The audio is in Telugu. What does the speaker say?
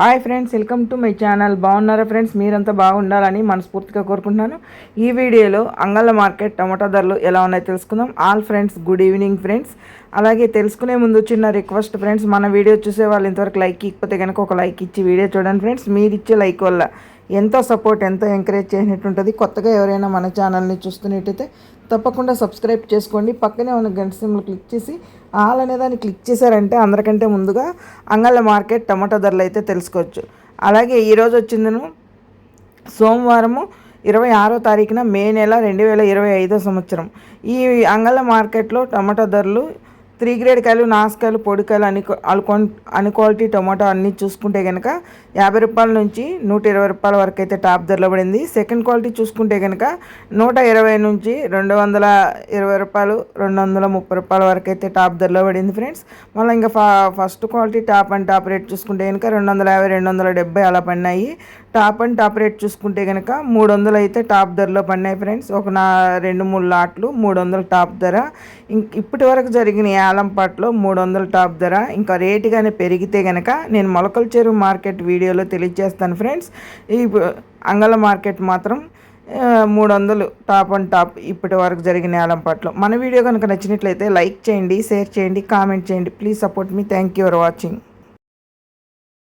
Hi friends welcome to my channel. బాగున్నారా ఫ్రెండ్స్? మీరంతా బాగుండాలని మనస్ఫూర్తిగా కోరుకుంటున్నాను. ఈ వీడియోలో అంగళ్ళ మార్కెట్ టమాటా ధరలు ఎలా ఉన్నాయో తెలుసుకుందాం. All friends good evening friends. అలాగే తెలుసుకునే ముందు చిన్న రిక్వెస్ట్ ఫ్రెండ్స్ మన వీడియో చూసే వాళ్ళు ఇంతవరకు లైక్ ఇకపోతే కనుక ఒక లైక్ ఇచ్చి వీడియో చూడండి ఫ్రెండ్స్. మీరు ఇచ్చే లైక్ వల్ల ఎంతో సపోర్ట్ ఎంతో ఎంకరేజ్ చేసినట్టు ఉంటుంది కొత్తగా ఎవరైనా మన ఛానల్ని చూస్తున్నట్టయితే తప్పకుండా సబ్స్క్రైబ్ చేసుకోండి. పక్కనే ఉన్న గంట సింబల్ క్లిక్ చేసి ఆల్ అనే దాన్ని క్లిక్ చేశారంటే అందరికంటే ముందుగా అంగళ్ళ మార్కెట్ టమాటా ధరలు అయితే తెలుసుకోవచ్చు. అలాగే ఈరోజు వచ్చిందను సోమవారము ఇరవై ఆరో తారీఖున మే నెల రెండు వేల ఇరవై ఐదో సంవత్సరం. ఈ అంగళ్ళ మార్కెట్లో టమాటా ధరలు త్రీ గ్రేడ్ కాయలు నాసుకాయలు పొడికాయలు అని అల్కోన్ అని క్వాలిటీ టొమాటో అన్నీ చూసుకుంటే కనుక యాభై రూపాయల నుంచి నూట ఇరవై రూపాయల వరకు అయితే టాప్ ధరలో పడింది. సెకండ్ క్వాలిటీ చూసుకుంటే కనుక నూట ఇరవై నుంచి రెండు వందల ఇరవై రూపాయలు రెండు వందల ముప్పై రూపాయల వరకు అయితే టాప్ ధరలో పడింది ఫ్రెండ్స్. మళ్ళీ ఇంకా first quality top and top rate చూసుకుంటే కనుక రెండు వందల యాభై రెండు వందల డెబ్బై అలా పడినాయి. టాప్ అండ్ టాప్ రేట్ చూసుకుంటే కనుక మూడు వందలు అయితే టాప్ ధరలో పడినాయి ఫ్రెండ్స్. ఒక నా రెండు మూడు లాట్లు మూడు వందలు టాప్ ధర. ఇంక ఇప్పటి వరకు జరిగిన యాలంపాట్లో మూడు వందల టాప్ ధర. ఇంకా రేటు కానీ పెరిగితే కనుక నేను మొలకల చెరువు మార్కెట్ వీడియోలో తెలియజేస్తాను ఫ్రెండ్స్. ఈ అంగళ మార్కెట్ మాత్రం మూడు వందలు టాప్ అండ్ టాప్ ఇప్పటి వరకు జరిగిన యాలంపాట్లో మన వీడియో కనుక నచ్చినట్లయితే లైక్ చేయండి షేర్ చేయండి కామెంట్ చేయండి. Please support me. Thank you for watching.